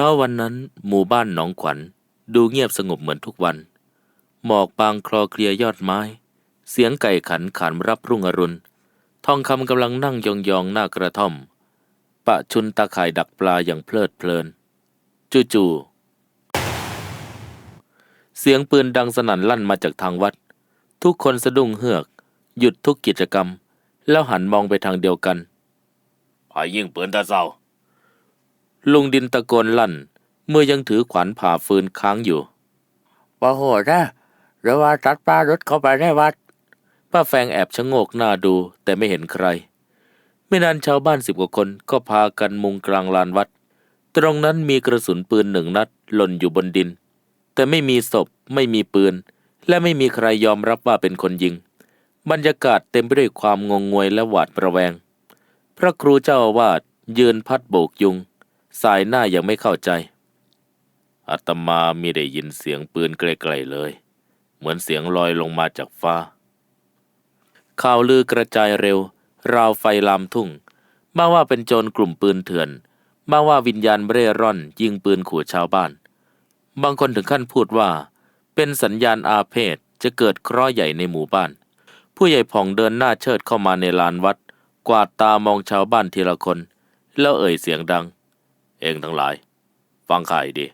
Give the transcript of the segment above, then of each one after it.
ช้าวันนั้นหมู่บ้านหนองขวัญ ดูเงียบสงบเหมือนทุกวัน หมอกบางคลอเคลียยอดไม้ เสียงไก่ขันขานรับรุ่งอรุณ ทองคำกำลังนั่งยองๆหน้ากระท่อม ปะชุนตาข่ายดักปลาอย่างเพลิดเพลิน จู่ๆเสียงปืนดังสนั่นลั่นมาจากทางวัด ทุกคนสะดุ้งเฮือก หยุดทุกกิจกรรม แล้วหันมองไปทางเดียวกันพายิงปืนตาเศร้า ลุงดินตะโกนลั่น เมื่อยังถือขวานผ่าฟืนค้างอยู่ว่าโหดนะหรือว่าตัดปลารถเข้าไปในวัด ป้าแฟงแอบชะโงกหน้าดูแต่ไม่เห็นใคร ไม่นานชาวบ้านสิบกว่าคนก็พากันมุงกลางลานวัด ตรงนั้นมีกระสุนปืนหนึ่งนัดหล่นอยู่บนดิน แต่ไม่มีศพไม่มีปืน และไม่มีใครยอมรับว่าเป็นคนยิง บรรยากาศเต็มไปด้วยความงงงวยและหวาดระแวง พระครูเจ้าอาวาสยืนพัดโบกยุง สายหน้ายังไม่เข้าใจอาตมาไม่ได้ยินเสียงปืนไกลๆเลย เหมือนเสียงลอยลงมาจากฟ้า ข่าวลือกระจายเร็ว ราวไฟลามทุ่ง มาว่าเป็นโจรกลุ่มปืนเถื่อน มาว่าวิญญาณเร่ร่อน ยิงปืนขู่ชาวบ้าน บางคนถึงขั้นพูดว่า เป็นสัญญาณอาเพศจะเกิดเคราะห์ใหญ่ในหมู่บ้าน ผู้ใหญ่ผ่องเดินหน้าเชิดเข้ามาในลานวัด กวาดตามองชาวบ้านทีละคน แล้วเอ่ยเสียงดัง เองทั้งหลาย ฟังข่ายดี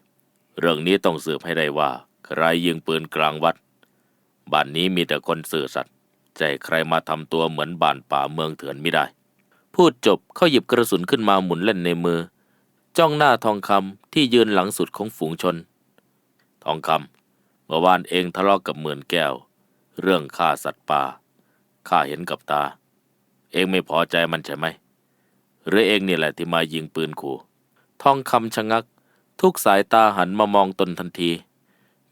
เรื่องนี้ต้องสืบให้ได้ว่า ใครยิงปืนกลางวัด บ้านนี้มีแต่คนสื่อสัตย์ใจใครมาทำตัวเหมือนบ้านป่าเมืองเถื่อนไม่ได้ พูดจบเขาหยิบกระสุนขึ้นมาหมุนเล่นในมือ จ้องหน้าทองคำที่ยืนหลังสุดของฝูงชน ทองคำเมื่อวานเองทะเลาะกกับเหมือนแก้ว เรื่องฆ่าสัตว์ป่าข้าเห็นกับตา เองไม่พอใจมันใช่ไหมหรือเองนี่แหละที่มายิงปืนขู่ ทองคำชะงัก ทุกสายตาหันมามองตนทันที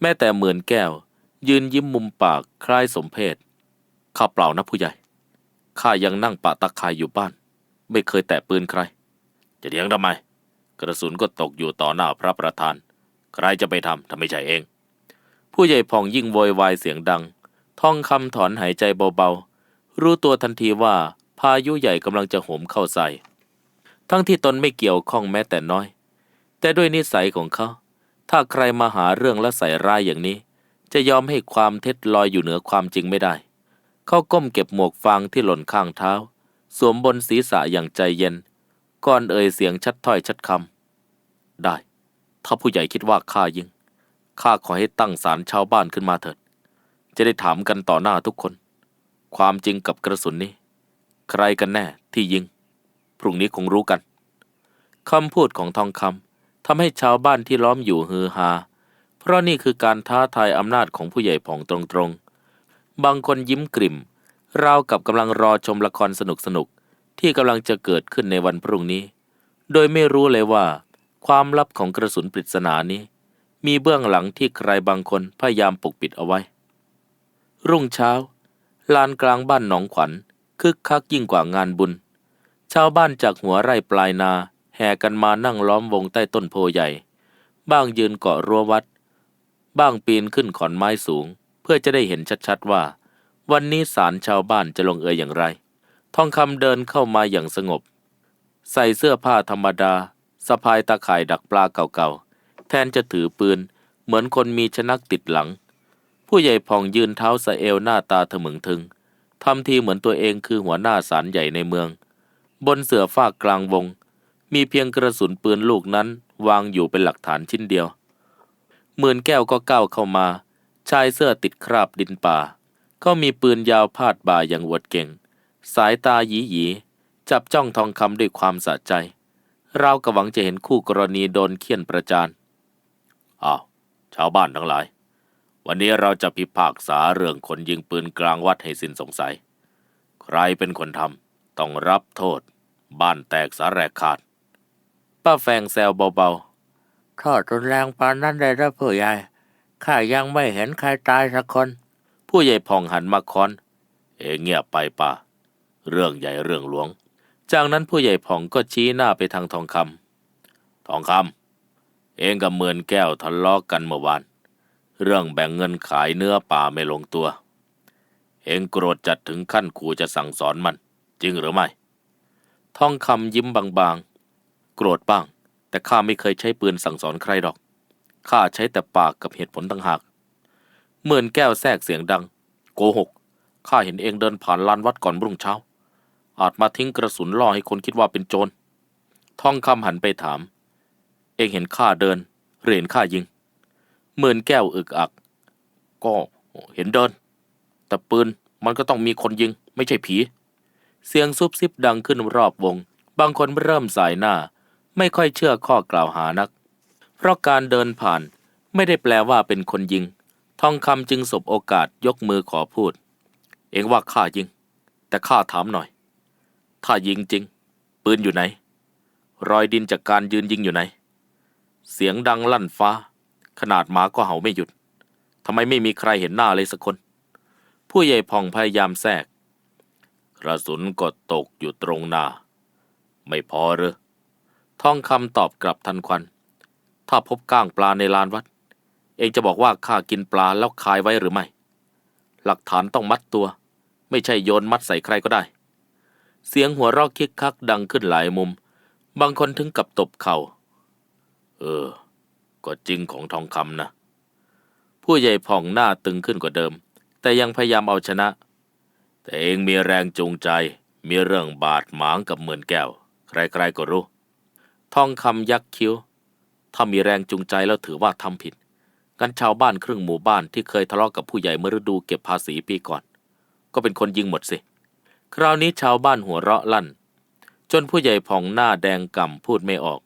แม้แต่เหมือนแก้ว ยืนยิ้มมุมปากคล้ายสมเพศข้าเปล่านะผู้ใหญ่ข้ายังนั่งปะตะคายอยู่บ้าน ไม่เคยแตะปืนใคร จะเถียงทำไม กระสุนก็ตกอยู่ต่อหน้าพระประธาน ใครจะไปทำถ้าไม่ใช่เอง ผู้ใหญ่พองยิ่งโวยวายเสียงดังท่องคำถอนหายใจเบาๆ รู้ตัวทันทีว่าพายุใหญ่กำลังจะโหมเข้าใส่ ทั้งที่ตนไม่เกี่ยวข้องแม้แต่น้อย แต่ด้วยนิสัยของเขา ถ้าใครมาหาเรื่องและใส่ร้ายอย่างนี้ จะยอมให้ความเท็จลอยอยู่เหนือความจริงไม่ได้ เขาก้มเก็บหมวกฟางที่หล่นข้างเท้า สวมบนศีรษะอย่างใจเย็น ก่อนเอ่ยเสียงชัดถ้อยชัดคำได้ ถ้าผู้ใหญ่คิดว่าข้ายิงข้าขอให้ตั้งศาลชาวบ้านขึ้นมาเถิด จะได้ถามกันต่อหน้าทุกคน ความจริงกับกระสุนนี้ ใครกันแน่ที่ยิง พรุ่งนี้คงรู้กันคำพูดของทองคำทำให้ชาวบ้านที่ล้อมอยู่ฮือฮา เพราะนี่คือการท้าทายอำนาจของผู้ใหญ่ผ่องตรงๆ บางคนยิ้มกริ่ม ราวกับกำลังรอชมละครสนุกๆ ที่กำลังจะเกิดขึ้นในวันพรุ่งนี้ โดยไม่รู้เลยว่า ความลับของกระสุนปริศนานี้ มีเบื้องหลังที่ใครบางคนพยายามปกปิดเอาไว้ รุ่งเช้า ลานกลางบ้านหนองขวัญคึกคักยิ่งกว่างานบุญ ชาวบ้านจากหัวไร่ปลายนา แห่กันมานั่งล้อมวงใต้ต้นโพใหญ่ บ้างยืนเกาะรั้ววัด บ้างปีนขึ้นขอนไม้สูง เพื่อจะได้เห็นชัดๆว่า วันนี้ศาลชาวบ้านจะลงเอยอย่างไร ทองคำเดินเข้ามาอย่างสงบ ใส่เสื้อผ้าธรรมดาสะพายตาข่ายดักปลาเก่าๆ แทนจะถือปืน เหมือนคนมีชนักติดหลัง ผู้ใหญ่ผ่องยืนเท้าสะเอวหน้าตาถมึงทึงทำทีเหมือนตัวเองคือหัวหน้าศาลใหญ่ในเมือง บนเสือฟากกลางวง มีเพียงกระสุนปืนลูกนั้นวางอยู่เป็นหลักฐานชิ้นเดียวหมื่นแก้วก็ก้าวเข้ามา ชายเสื้อติดคราบดินป่า ก็มีปืนยาวพาดบ่าอย่างอวดเก่ง สายตาหยีหยีจับจ้องทองคำด้วยความสะใจ เรากระหวังจะเห็นคู่กรณีโดนเคี่ยนประจานอ้าวชาวบ้านทั้งหลาย วันนี้เราจะพิพากษาเรื่องคนยิงปืนกลางวัดให้สิ้นสงสัย ใครเป็นคนทำต้องรับโทษ บ้านแตกสาแรกขาด ป้าแฟงแซวเบาทอดรุนแรงปานนั้นได้แล้วผู้ใหญ่ข้ายังไม่เห็นใครตายสักคน ผู้ใหญ่ผ่องหันมาค้อน เอเงียบไปป่า เรื่องใหญ่เรื่องหลวง จากนั้นผู้ใหญ่ผ่องก็ชี้หน้าไปทางทองคำทองคำเองกับเมือนแก้วทะเลาะกกันเมื่อวาน เรื่องแบ่งเงินขายเนื้อป่าไม่ลงตัว เองโกรธจัดถึงขั้นขู่จะสั่งสอนมัน จริงหรือไม่ ทองคำยิ้มบางๆ โกรธบ้าง แต่ข้าไม่เคยใช้ปืนสั่งสอนใครหรอก ข้าใช้แต่ปากกับเหตุผลต่างหากหมื่นแก้วแทรกเสียงดัง โกหก ข้าเห็นเองเดินผ่านลานวัดก่อนรุ่งเช้า อาจมาทิ้งกระสุนล่อให้คนคิดว่าเป็นโจร ทองคำหันไปถาม เองเห็นข้าเดินหรือเห็นข้ายิงหมื่นแก้วอึกอัก ก็เห็นเดิน แต่ปืนมันก็ต้องมีคนยิง ไม่ใช่ผี เสียงซุบซิบดังขึ้นรอบวง บางคนเริ่มสายหน้า ไม่ค่อยเชื่อข้อกล่าวหานัก เพราะการเดินผ่านไม่ได้แปลว่าเป็นคนยิง ทองคำจึงสบโอกาสยกมือขอพูด เองว่าข้ายิง แต่ข้าถามหน่อย ถ้ายิงจริง ปืนอยู่ไหน รอยดินจากการยืนยิงอยู่ไหน เสียงดังลั่นฟ้า ขนาดหมาก็เห่าไม่หยุดทำไมไม่มีใครเห็นหน้าเลยสักคน ผู้ใหญ่พองพยายามแทรก กระสุนก็ตกอยู่ตรงหน้า ไม่พอหรือทองคำตอบกลับทันควัน ถ้าพบก้างปลาในลานวัด เองจะบอกว่าข้ากินปลาแล้วคายไว้หรือไม่ หลักฐานต้องมัดตัว ไม่ใช่โยนมัดใส่ใครก็ได้ เสียงหัวเราะคิกคักดังขึ้นหลายมุม บางคนถึงกับตบเขา่า เออ ก็จริงของทองคำนะ ผู้ใหญ่ผ่องหน้าตึงขึ้นกว่าเดิม แต่ยังพยายามเอาชนะ แต่เองมีแรงจูงใจ มีเรื่องบาดหมางกับหมื่นแก้ว ใครๆก็รู้ ทองคำยักคิ้ว ถ้ามีแรงจูงใจแล้วถือว่าทำผิดกันชาวบ้านครึ่งหมู่บ้านที่เคยทะเลาะกับผู้ใหญ่เมื่อฤดูเก็บภาษีปีก่อน ก็เป็นคนยิงหมดสิ คราวนี้ชาวบ้านหัวเราะลั่น จนผู้ใหญ่ผ่องหน้าแดงก่ำพูดไม่ออก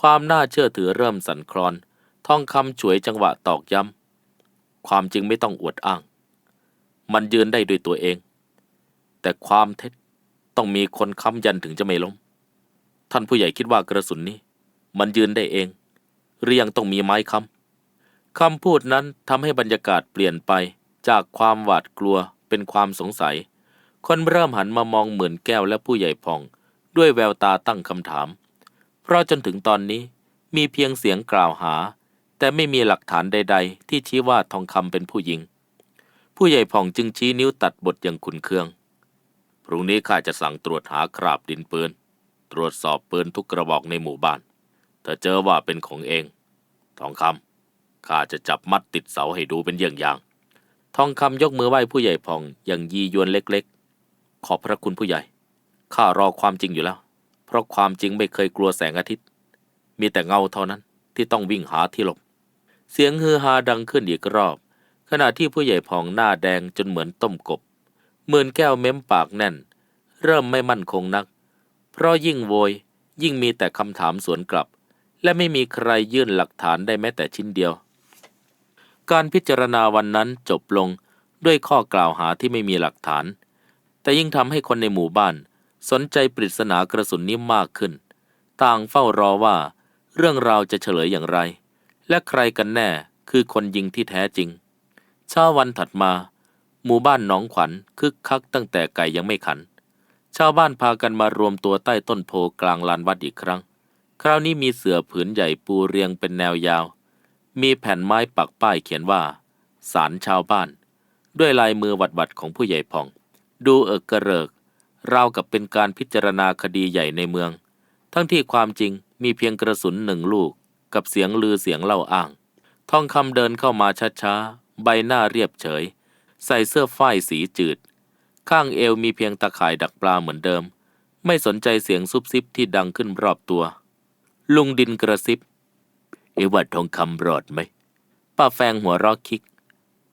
ความน่าเชื่อถือเริ่มสั่นคลอน ทองคำฉวยจังหวะตอกย้ำความจริงไม่ต้องอวดอ้าง มันยืนได้ด้วยตัวเอง แต่ความเท็จต้องมีคนค้ำยันถึงจะไม่ล้ม ท่านผู้ใหญ่คิดว่ากระสุนนี้ มันยืนได้เองหรือยังต้องมีไม้ค้ำคำพูดนั้นทำให้บรรยากาศเปลี่ยนไปจากความหวาดกลัวเป็นความสงสัย คนเริ่มหันมามองเหมือนแก้วและผู้ใหญ่พอง ด้วยแววตาตั้งคำถาม เพราะจนถึงตอนนี้มีเพียงเสียงกล่าวหา แต่ไม่มีหลักฐานใด ๆ ที่ชี้ว่าทองคำเป็นผู้ยิง ผู้ใหญ่ผ่องจึงชี้นิ้วตัดบทอย่างขุนเคือง พรุ่งนี้ข้าจะสั่งตรวจหาคราบดินปืน ตรวจสอบปืนทุกกระบอกในหมู่บ้าน ถ้าเจอว่าเป็นของเอง ทองคำข้าจะจับมัดติดเสาให้ดูเป็นเยี่ยงอย่าง ทองคำยกมือไหว้ผู้ใหญ่ผ่องอย่างยียวนเล็กๆ ขอบพระคุณผู้ใหญ่ ข้ารอความจริงอยู่แล้ว เพราะความจริงไม่เคยกลัวแสงอาทิตย์ มีแต่เงาเท่านั้นที่ต้องวิ่งหาที่หลบ เสียงฮือฮาดังขึ้นอีกรอบ ขณะที่ผู้ใหญ่ผ่องหน้าแดงจนเหมือนต้มกบ หมื่นแก้วเม้มปากแน่น เริ่มไม่มั่นคงนัก เพราะยิ่งโวย ยิ่งมีแต่คำถามสวนกลับ และไม่มีใครยื่นหลักฐานได้แม้แต่ชิ้นเดียว การพิจารณาวันนั้นจบลงด้วยข้อกล่าวหาที่ไม่มีหลักฐาน แต่ยิ่งทำให้คนในหมู่บ้าน สนใจปริศนากระสุนนี้มากขึ้น ต่างเฝ้ารอว่า เรื่องราวจะเฉลยอย่างไร และใครกันแน่คือคนยิงที่แท้จริงเช้าวันถัดมา หมู่บ้านหนองขวัญคึกคักตั้งแต่ไก่ยังไม่ขัน ชาวบ้านพากันมารวมตัวใต้ต้นโพกลางลานวัดอีกครั้ง คราวนี้มีเสือผืนใหญ่ปูเรียงเป็นแนวยาว มีแผ่นไม้ปักป้ายเขียนว่าสารชาวบ้าน ด้วยลายมือหวัดของผู้ใหญ่ผ่อง ดูเอิกกระเริกราวกับเป็นการพิจารณาคดีใหญ่ในเมือง ทั้งที่ความจริงมีเพียงกระสุนหนึ่งลูก กับเสียงลือเสียงเล่าอ้าง ทองคำเดินเข้ามาช้าๆ ใบหน้าเรียบเฉย ใส่เสื้อฝ้ายสีจืด ข้างเอวมีเพียงตะข่ายดักปลาเหมือนเดิม ไม่สนใจเสียงซุบซิบที่ดังขึ้นรอบตัว ลุงดินกระซิบ เอวัดทองคำรอดไหม ป้าแฟงหัวเรอคิก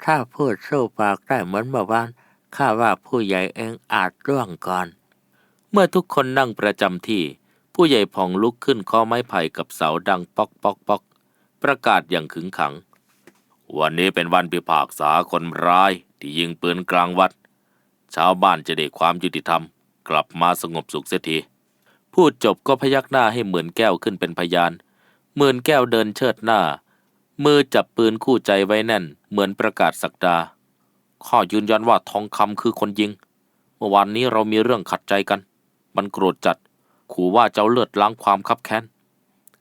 ถ้าพูดสู้ปากได้เหมือนเมื่อวานข้าว่าผู้ใหญ่เองอาจร่วงก่อน เมื่อทุกคนนั่งประจำที่ ผู้ใหญ่ผ่องลุกขึ้นข้อไม้ไผ่กับเสาดังป๊อกป๊อกป๊อกประกาศอย่างขึงขัง วันนี้เป็นวันพิพากษาคนร้าย ที่ยิงปืนกลางวัด ชาวบ้านจะได้ความยุติธรรม กลับมาสงบสุขเสียทีพูดจบก็พยักหน้าให้เหมือนแก้วขึ้นเป็นพยานเหมือนแก้วเดินเชิดหน้า มือจับปืนคู่ใจไว้แน่น เหมือนประกาศสักดา ข้อยืนยันว่าทองคำคือคนยิง เมื่อวานนี้เรามีเรื่องขัดใจกัน มันโกรธจัด ขู่ว่าจะเอาเลือดล้างความคับแค้น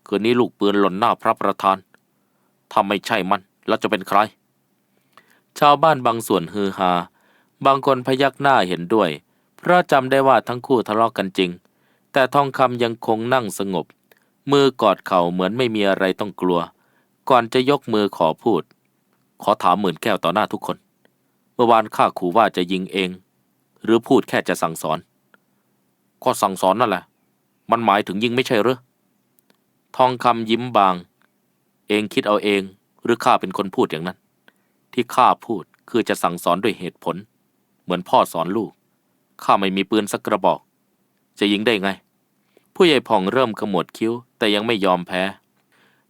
คืนนี้ลูกปืนหล่นหน้าพระประธาน ถ้าไม่ใช่มันแล้วจะเป็นใคร ชาวบ้านบางส่วนฮือฮา บางคนพยักหน้าเห็นด้วย เพราะจำได้ว่าทั้งคู่ทะเลาะกกันจริง แต่ทองคำยังคงนั่งสงบ มือกอดเข่าเหมือนไม่มีอะไรต้องกลัว ก่อนจะยกมือขอพูด ขอถามหมื่นแก้วต่อหน้าทุกคน เมื่อวานข้าขู่ว่าจะยิงเอง หรือพูดแค่จะสั่งสอนก็สั่งสอนนั่นแหละ มันหมายถึงยิงไม่ใช่หรือทองคำยิ้มบาง เองคิดเอาเองหรือข้าเป็นคนพูดอย่างนั้น ที่ข้าพูดคือจะสั่งสอนด้วยเหตุผล เหมือนพ่อสอนลูก ข้าไม่มีปืนสักกระบอก จะยิงได้ไง ผู้ใหญ่ผ่องเริ่มขมวดคิ้ว แต่ยังไม่ยอมแพ้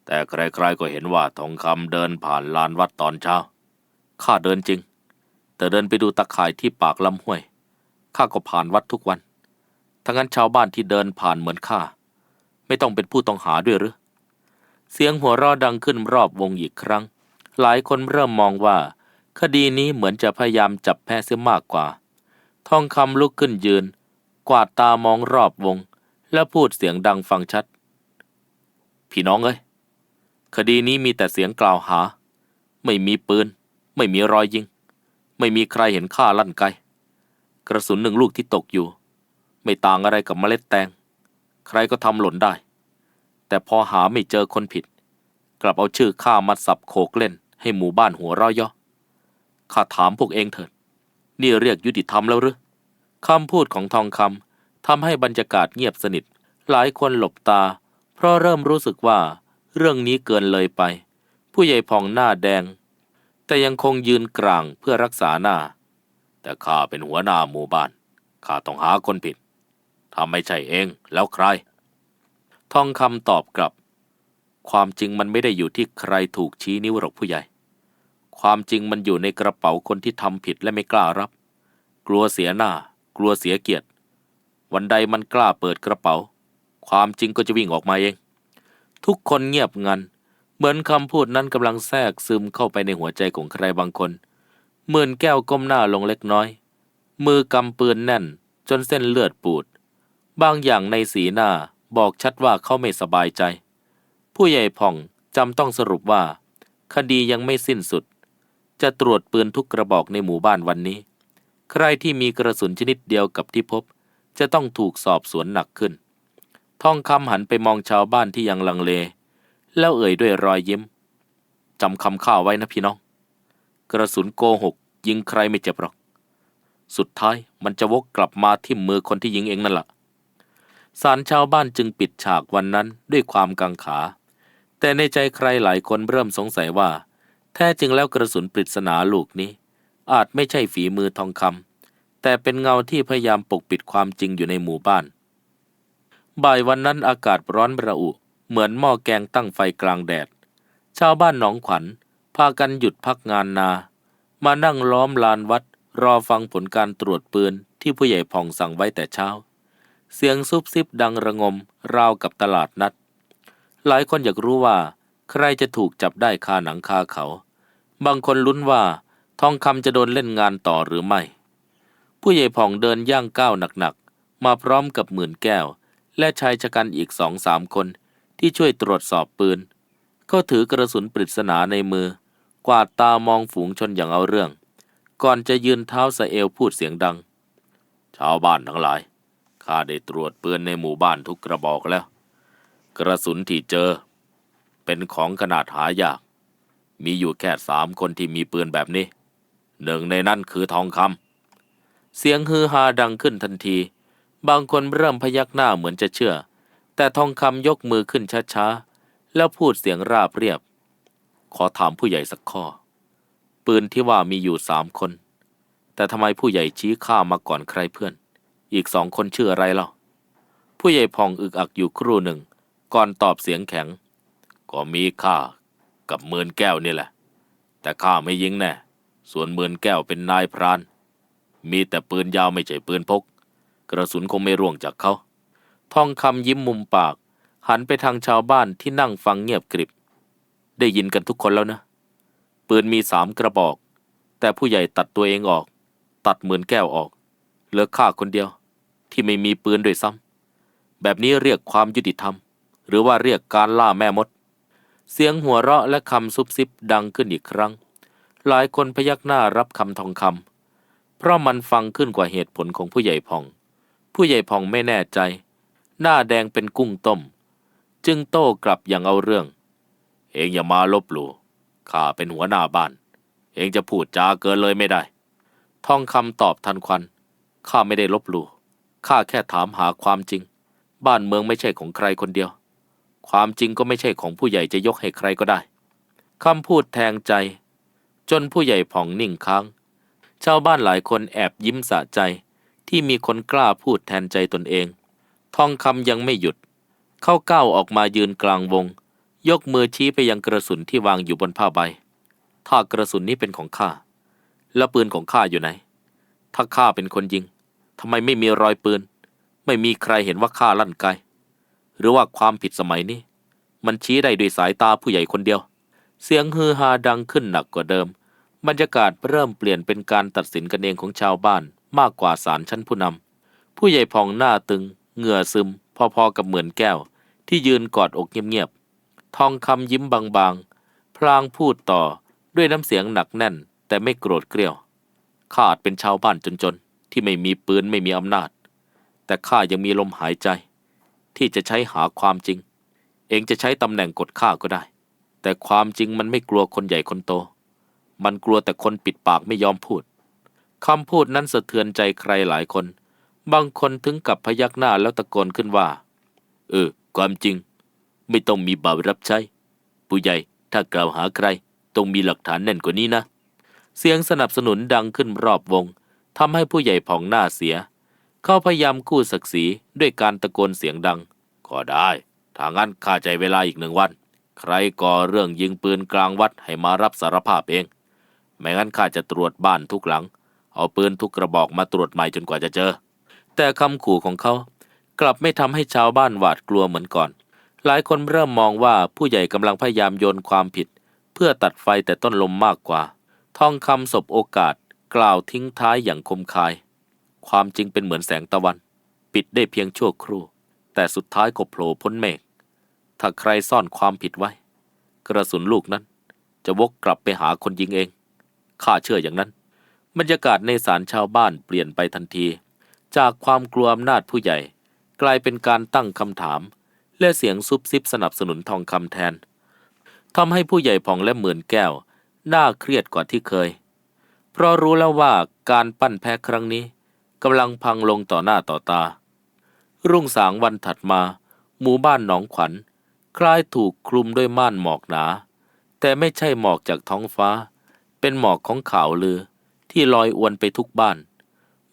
แต่ใครๆก็เห็นว่าทองคำเดินผ่านลานวัดตอนเช้า ข้าเดินจริง แต่เดินไปดูตะข่ายที่ปากลำห้วย ข้าก็ผ่านวัดทุกวัน ทั้งนั้นชาวบ้านที่เดินผ่านเหมือนข้า ไม่ต้องเป็นผู้ต้องหาด้วยหรือ เสียงหัวเราะดังขึ้นรอบวงอีกครั้ง หลายคนเริ่มมองว่า คดีนี้เหมือนจะพยายามจับแพ้เสียมากกว่า ทองคำลุกขึ้นยืน กวาดตามองรอบวง แล้วพูดเสียงดังฟังชัด พี่น้องเอ้ย คดีนี้มีแต่เสียงกล่าวหา ไม่มีปืน ไม่มีรอยยิง ไม่มีใครเห็นข้าลั่นไกกระสุนหนึ่งลูกที่ตกอยู่ ไม่ต่างอะไรกับเมล็ดแตง ใครก็ทำหล่นได้ แต่พอหาไม่เจอคนผิด กลับเอาชื่อข้ามาสับโขกเล่น ให้หมู่บ้านหัวเราะย่อข้าถามพวกเองเถิด นี่เรียกยุติธรรมแล้วหรือคำพูดของทองคำทำให้บรรยากาศเงียบสนิท หลายคนหลบตา เพราะเริ่มรู้สึกว่า เรื่องนี้เกินเลยไป ผู้ใหญ่ผ่องหน้าแดง แต่ยังคงยืนกลางเพื่อรักษาหน้า แต่ข้าเป็นหัวหน้าหมู่บ้านข้าต้องหาคนผิดถ้าไม่ใช่เองแล้วใคร ทองคำตอบกลับ ความจริงมันไม่ได้อยู่ที่ใครถูกชี้นิ้วหรอกผู้ใหญ่ ความจริงมันอยู่ในกระเป๋าคนที่ทำผิดและไม่กล้ารับ กลัวเสียหน้า กลัวเสียเกียรติ วันใดมันกล้าเปิดกระเป๋า ความจริงก็จะวิ่งออกมาเอง ทุกคนเงียบงัน เหมือนคำพูดนั้นกำลังแทรกซึมเข้าไปในหัวใจของใครบางคนหมื่นแก้วก้มหน้าลงเล็กน้อย มือกำปืนแน่น จนเส้นเลือดปูด บางอย่างในสีหน้าบอกชัดว่าเขาไม่สบายใจ ผู้ใหญ่ผ่องจำต้องสรุปว่า คดียังไม่สิ้นสุด จะตรวจปืนทุกกระบอกในหมู่บ้านวันนี้ ใครที่มีกระสุนชนิดเดียวกับที่พบ จะต้องถูกสอบสวนหนักขึ้น ทองคำหันไปมองชาวบ้านที่ยังลังเล แล้วเอ่ยด้วยรอยยิ้มจำคำข้าไว้นะพี่น้อง กระสุนโกหก ยิงใครไม่เจ็บหรอก สุดท้ายมันจะวกกลับมาที่มือคนที่ยิงเองนั่นแหละศาลชาวบ้านจึงปิดฉากวันนั้นด้วยความกังขา แต่ในใจใครหลายคนเริ่มสงสัยว่า แท้จริงแล้วกระสุนปริศนาลูกนี้ อาจไม่ใช่ฝีมือทองคำแต่เป็นเงาที่พยายามปกปิดความจริงอยู่ในหมู่บ้าน บ่ายวันนั้นอากาศร้อนระอุ เหมือนหม้อแกงตั้งไฟกลางแดด ชาวบ้านหนองขวัญ พากันหยุดพักงานนา มานั่งล้อมลานวัด รอฟังผลการตรวจปืนที่ผู้ใหญ่ผ่องสั่งไว้แต่เช้า เสียงซุบซิบดังระงม ราวกับตลาดนัด หลายคนอยากรู้ว่า ใครจะถูกจับได้คาหนังคาเขา บางคนลุ้นว่าทองคำจะโดนเล่นงานต่อหรือไม่ ผู้ใหญ่ผ่องเดินย่างก้าวหนักๆ มาพร้อมกับหมื่นแก้ว และชายชะกันอีกสองสามคนที่ช่วยตรวจสอบปืนก็ถือกระสุนปริศนาในมือ กวาดตามองฝูงชนอย่างเอาเรื่อง ก่อนจะยืนเท้าสเอวพูดเสียงดัง ชาวบ้านทั้งหลาย ข้าได้ตรวจปืนในหมู่บ้านทุกกระบอกแล้ว กระสุนที่เจอ เป็นของขนาดหายาก มีอยู่แค่สามคนที่มีปืนแบบนี้ หนึ่งในนั้นคือทองคำเสียงฮือฮาดังขึ้นทันที บางคนเริ่มพยักหน้าเหมือนจะเชื่อ แต่ทองคำยกมือขึ้นช้าๆ แล้วพูดเสียงราบเรียบ ขอถามผู้ใหญ่สักข้อ ปืนที่ว่ามีอยู่สามคน แต่ทำไมผู้ใหญ่ชี้ข้ามาก่อนใครเพื่อน อีกสองคนชื่ออะไรเล่าผู้ใหญ่พองอึกอักอยู่ครู่หนึ่ง ก่อนตอบเสียงแข็ง ก็มีข้า กับเมือนแก้วนี่แหละ แต่ข้าไม่ยิงแน่ส่วนเมือนแก้วเป็นนายพราน มีแต่ปืนยาวไม่ใช่ปืนพก กระสุนคงไม่ร่วงจากเขาทองคำยิ้มมุมปาก หันไปทางชาวบ้านที่นั่งฟังเงียบกริบ ได้ยินกันทุกคนแล้วนะ ปืนมีสามกระบอก แต่ผู้ใหญ่ตัดตัวเองออก ตัดเหมือนแก้วออก เหลือข้าคนเดียว ที่ไม่มีปืนด้วยซ้ำแบบนี้เรียกความยุติธรรม หรือว่าเรียกการล่าแม่มด เสียงหัวเราะและคำซุบซิบดังขึ้นอีกครั้ง หลายคนพยักหน้ารับคำทองคำเพราะมันฟังขึ้นกว่าเหตุผลของผู้ใหญ่พอง ผู้ใหญ่พองไม่แน่ใจ หน้าแดงเป็นกุ้งต้ม จึงโต้กลับอย่างเอาเรื่อง เองอย่ามาลบหลู่ข้าเป็นหัวหน้าบ้าน เองจะพูดจาเกินเลยไม่ได้ ทองคำตอบทันควัน ข้าไม่ได้ลบหลู่ ข้าแค่ถามหาความจริง บ้านเมืองไม่ใช่ของใครคนเดียว ความจริงก็ไม่ใช่ของผู้ใหญ่จะยกให้ใครก็ได้คำพูดแทงใจ จนผู้ใหญ่ผ่องนิ่งค้าง ชาวบ้านหลายคนแอบยิ้มสะใจ ที่มีคนกล้าพูดแทนใจตนเอง ทองคำยังไม่หยุด เข้าก้าวออกมายืนกลางวง ยกมือชี้ไปยังกระสุนที่วางอยู่บนผ้าใบ ถ้ากระสุนนี้เป็นของข้า แล้วปืนของข้าอยู่ไหน ถ้าข้าเป็นคนยิงทำไมไม่มีรอยปืน ไม่มีใครเห็นว่าข้าลั่นไก หรือว่าความผิดสมัยนี้ มันชี้ได้ด้วยสายตาผู้ใหญ่คนเดียว เสียงฮือฮาดังขึ้นหนักกว่าเดิม บรรยากาศเริ่มเปลี่ยนเป็นการตัดสินกันเองของชาวบ้านมากกว่าศาลชั้นผู้นำผู้ใหญ่พองหน้าตึง เหงื่อซึม พอๆกับเหมือนแก้ว ที่ยืนกอดอกเงียบๆทองคำยิ้มบางๆ พลางพูดต่อด้วยน้ำเสียงหนักแน่น แต่ไม่โกรธเกรี้ยวข้าอาจเป็นชาวบ้านจนๆ ที่ไม่มีปืนไม่มีอำนาจ แต่ข้ายังมีลมหายใจ ที่จะใช้หาความจริง เองจะใช้ตำแหน่งกดข้าก็ได้ แต่ความจริงมันไม่กลัวคนใหญ่คนโต มันกลัวแต่คนปิดปากไม่ยอมพูดคำพูดนั้นสะเทือนใจใครหลายคน บางคนถึงกับพยักหน้าแล้วตะโกนขึ้นว่า เออ ความจริง ไม่ต้องมีบ่าวรับใช้ ผู้ใหญ่ถ้ากล่าวหาใคร ต้องมีหลักฐานแน่นกว่านี้นะ เสียงสนับสนุนดังขึ้นรอบวงทำให้ผู้ใหญ่ผ่องหน้าเสีย เขาพยายามกู้ศักดิ์ศรีด้วยการตะโกนเสียงดัง ก็ได้ถ้างั้นข้าใจเวลาอีกหนึ่งวัน ใครก่อเรื่องยิงปืนกลางวัดให้มารับสารภาพเอง ไม่งั้นข้าจะตรวจบ้านทุกหลัง เอาปืนทุกกระบอกมาตรวจใหม่จนกว่าจะเจอ แต่คำขู่ของเขากลับไม่ทำให้ชาวบ้านหวาดกลัวเหมือนก่อน หลายคนเริ่มมองว่าผู้ใหญ่กำลังพยายามโยนความผิด เพื่อตัดไฟแต่ต้นลมมากกว่า ทองคำสบโอกาสกล่าวทิ้งท้ายอย่างคมคาย ความจริงเป็นเหมือนแสงตะวัน ปิดได้เพียงชั่วครู่ แต่สุดท้ายก็โผล่พ้นเมฆถ้าใครซ่อนความผิดไว้ กระสุนลูกนั้น จะวกกลับไปหาคนยิงเองข้าเชื่ออย่างนั้น บรรยากาศในศาลชาวบ้านเปลี่ยนไปทันที จากความกลัวอำนาจผู้ใหญ่ กลายเป็นการตั้งคำถาม และเสียงซุบซิบสนับสนุนทองคำแทนทำให้ผู้ใหญ่ผ่องและหมื่นแก้ว น่าเครียดกว่าที่เคย เพราะรู้แล้วว่าการปั้นแพ้ครั้งนี้ กำลังพังลงต่อหน้าต่อตา รุ่งสางวันถัดมา หมู่บ้านหนองขวัญ คล้ายถูกคลุมด้วยม่านหมอกหนา แต่ไม่ใช่หมอกจากท้องฟ้า เป็นหมอกของข่าวลือ ที่ลอยอวนไปทุกบ้าน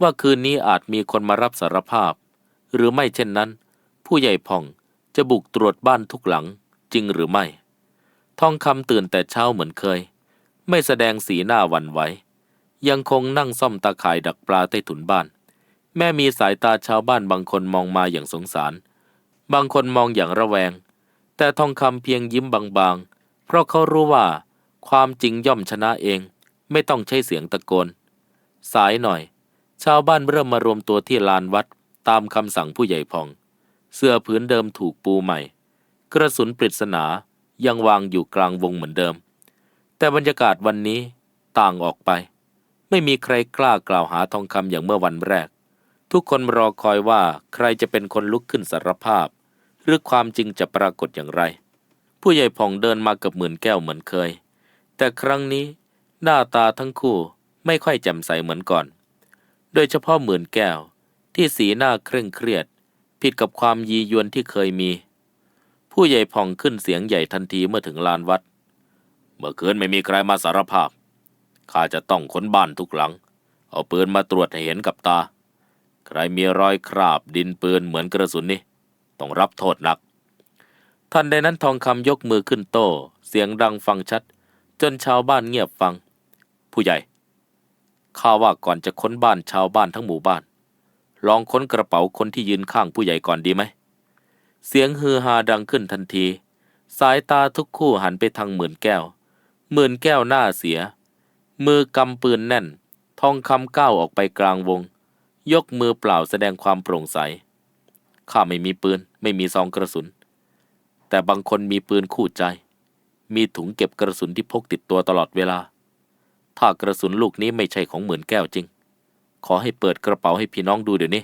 ว่าคืนนี้อาจมีคนมารับสารภาพ หรือไม่เช่นนั้น ผู้ใหญ่ผ่องจะบุกตรวจบ้านทุกหลังจริงหรือไม่ทองคำตื่นแต่เช้าเหมือนเคย ไม่แสดงสีหน้าหวั่นไหวยังคงนั่งซ่อมตาข่ายดักปลาใต้ถุนบ้าน แม่มีสายตาชาวบ้านบางคนมองมาอย่างสงสาร บางคนมองอย่างระแวง แต่ทองคำเพียงยิ้มบางๆ เพราะเขารู้ว่า ความจริงย่อมชนะเอง ไม่ต้องใช้เสียงตะโกน สายหน่อย ชาวบ้านเริ่มมารวมตัวที่ลานวัดตามคำสั่งผู้ใหญ่พอง เสื้อผืนเดิมถูกปูใหม่ กระสุนปริศนายังวางอยู่กลางวงเหมือนเดิม แต่บรรยากาศวันนี้ต่างออกไป ไม่มีใครกล้ากล่าวหาทองคำอย่างเมื่อวันแรก ทุกคนรอคอยว่าใครจะเป็นคนลุกขึ้นสารภาพ หรือความจริงจะปรากฏอย่างไร ผู้ใหญ่ผ่องเดินมากับหมื่นแก้วเหมือนเคย แต่ครั้งนี้หน้าตาทั้งคู่ไม่ค่อยแจ่มใสเหมือนก่อน โดยเฉพาะหมื่นแก้วที่สีหน้าเคร่งเครียด ผิดกับความยียวนที่เคยมี ผู้ใหญ่ผ่องขึ้นเสียงใหญ่ทันทีเมื่อถึงลานวัด เมื่อคืนไม่มีใครมาสารภาพข้าจะต้องค้นบ้านทุกหลัง เอาปืนมาตรวจให้เห็นกับตา ใครมีรอยคราบดินปืนเหมือนกระสุนนี่ต้องรับโทษหนักทันใดนั้นทองคำยกมือขึ้นโต้เสียงดังฟังชัด จนชาวบ้านเงียบฟัง ผู้ใหญ่ข้าว่าก่อนจะค้นบ้านชาวบ้านทั้งหมู่บ้าน ลองค้นกระเป๋าคนที่ยืนข้างผู้ใหญ่ก่อนดีไหม เสียงฮือฮาดังขึ้นทันที สายตาทุกคู่หันไปทางหมื่นแก้ว หมื่นแก้วหน้าเสีย มือกำปืนแน่น ทองคำก้าวออกไปกลางวง ยกมือเปล่าแสดงความโปร่งใส ข้าไม่มีปืน ไม่มีซองกระสุน แต่บางคนมีปืนคู่ใจ มีถุงเก็บกระสุนที่พกติดตัวตลอดเวลา ถ้ากระสุนลูกนี้ไม่ใช่ของหมื่นแก้วจริง ขอให้เปิดกระเป๋าให้พี่น้องดูเดี๋ยวนี้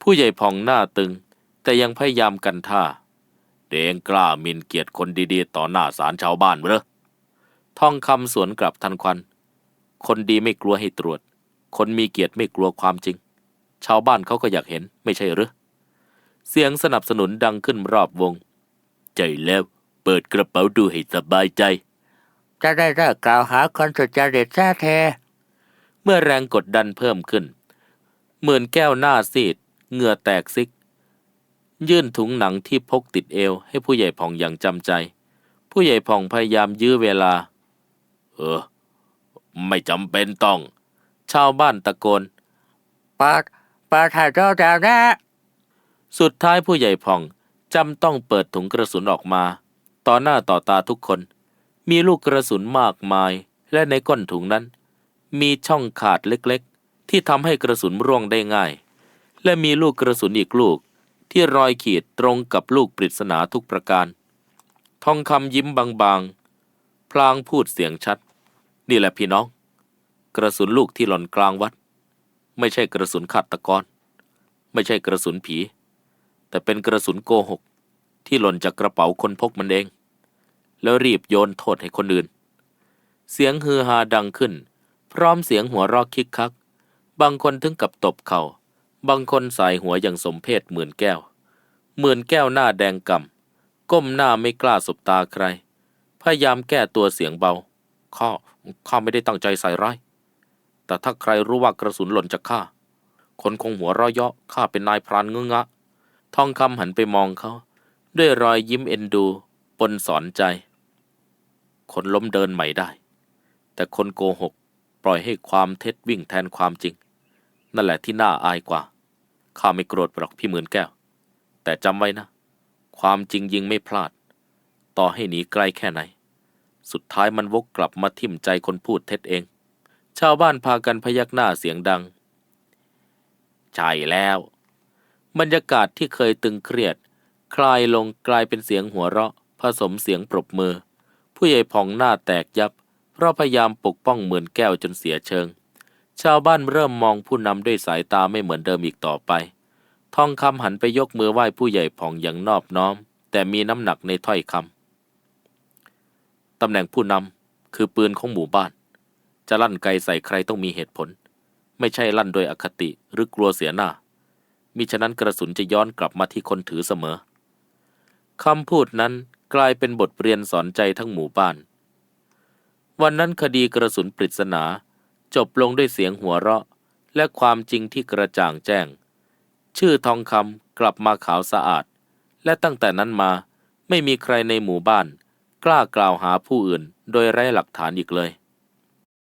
ผู้ใหญ่พองหน้าตึง แต่ยังพยายามกันท่า เดงกล้ามินเกียรติคนดีๆ ต่อหน้าศาลชาวบ้านเหรอทองคำสวนกลับทันควัน คนดีไม่กลัวให้ตรวจ คนมีเกียรติไม่กลัวความจริง ชาวบ้านเขาก็อยากเห็นไม่ใช่หรือ เสียงสนับสนุนดังขึ้นรอบวง ใจแล้ว เปิดกระเป๋าดูให้สบายใจ จะได้เลิกกล่าวหาคนสุจริตแท้เทเมื่อแรงกดดันเพิ่มขึ้น เหมือนแก้วหน้าซีดเหงื่อแตกซิก ยื่นถุงหนังที่พกติดเอว ให้ผู้ใหญ่ผ่องอย่างจำใจ ผู้ใหญ่ผ่องพยายามยื้อเวลา เออ ไม่จำเป็นต้อง ชาวบ้านตะโกนเปิดเปิดให้ดูเดี๋ยวนี้สุดท้ายผู้ใหญ่ผ่องจำต้องเปิดถุงกระสุนออกมา ต่อหน้าต่อตาทุกคน มีลูกกระสุนมากมาย และในก้นถุงนั้น มีช่องขาดเล็กๆ ที่ทำให้กระสุนร่วงได้ง่าย และมีลูกกระสุนอีกลูก ที่รอยขีดตรงกับลูกปริศนาทุกประการ ทองคำยิ้มบางๆ พลางพูดเสียงชัด นี่แหละพี่น้อง กระสุนลูกที่หล่นกลางวัด ไม่ใช่กระสุนฆาตกร ไม่ใช่กระสุนผี แต่เป็นกระสุนโกหก ที่หล่นจากกระเป๋าคนพกมันเอง แล้วรีบโยนโทษให้คนอื่น เสียงฮือฮาดังขึ้น พร้อมเสียงหัวรอกคิกคัก บางคนถึงกับตบเขา่าบางคนสายหัวอย่างสมเพศหมื่นแก้ว หมื่นแก้วหน้าแดงก่ำก้มหน้าไม่กล้าสบตาใคร พยายามแก้ตัวเสียงเบาข้าข้าไม่ได้ตั้งใจใส่ร้าย แต่ถ้าใครรู้ว่ากระสุนหล่นจากข้า คนคงหัวเราะเยาะข้าเป็นนายพรานเงื้องะทองคำหันไปมองเขา ด้วยรอยยิ้มเอ็นดูปนสอนใจ คนล้มเดินใหม่ได้ แต่คนโกหกปล่อยให้ความเท็จวิ่งแทนความจริง นั่นแหละที่น่าอายกว่า ข้าไม่โกรธหรอกพี่หมื่นแก้ว แต่จำไว้นะ ความจริงยิงไม่พลาด ต่อให้หนีไกลแค่ไหน สุดท้ายมันวกกลับมาทิ่มใจคนพูดเท็จเอง ชาวบ้านพากันพยักหน้าเสียงดัง ใช่แล้ว บรรยากาศที่เคยตึงเครียด คลายลงกลายเป็นเสียงหัวเราะ ผสมเสียงปรบมือ ผู้ใหญ่ผ่องหน้าแตกยับ เพราะพยายามปกป้องเหมือนแก้วจนเสียเชิง ชาวบ้านเริ่มมองผู้นำด้วยสายตาไม่เหมือนเดิมอีกต่อไป ทองคำหันไปยกมือไหว้ผู้ใหญ่ผ่องอย่างนอบน้อม แต่มีน้ำหนักในถ้อยคำตำแหน่งผู้นำคือปืนของหมู่บ้าน จะลั่นไกใส่ใครต้องมีเหตุผล ไม่ใช่ลั่นโดยอคติหรือกลัวเสียหน้า มิฉะนั้นกระสุนจะย้อนกลับมาที่คนถือเสมอคำพูดนั้นกลายเป็นบทเรียนสอนใจทั้งหมู่บ้าน วันนั้นคดีกระสุนปริศนา จบลงด้วยเสียงหัวเราะ และความจริงที่กระจ่างแจ้ง ชื่อทองคำกลับมาขาวสะอาด และตั้งแต่นั้นมาไม่มีใครในหมู่บ้าน กล้ากล่าวหาผู้อื่นโดยไร้หลักฐานอีกเลย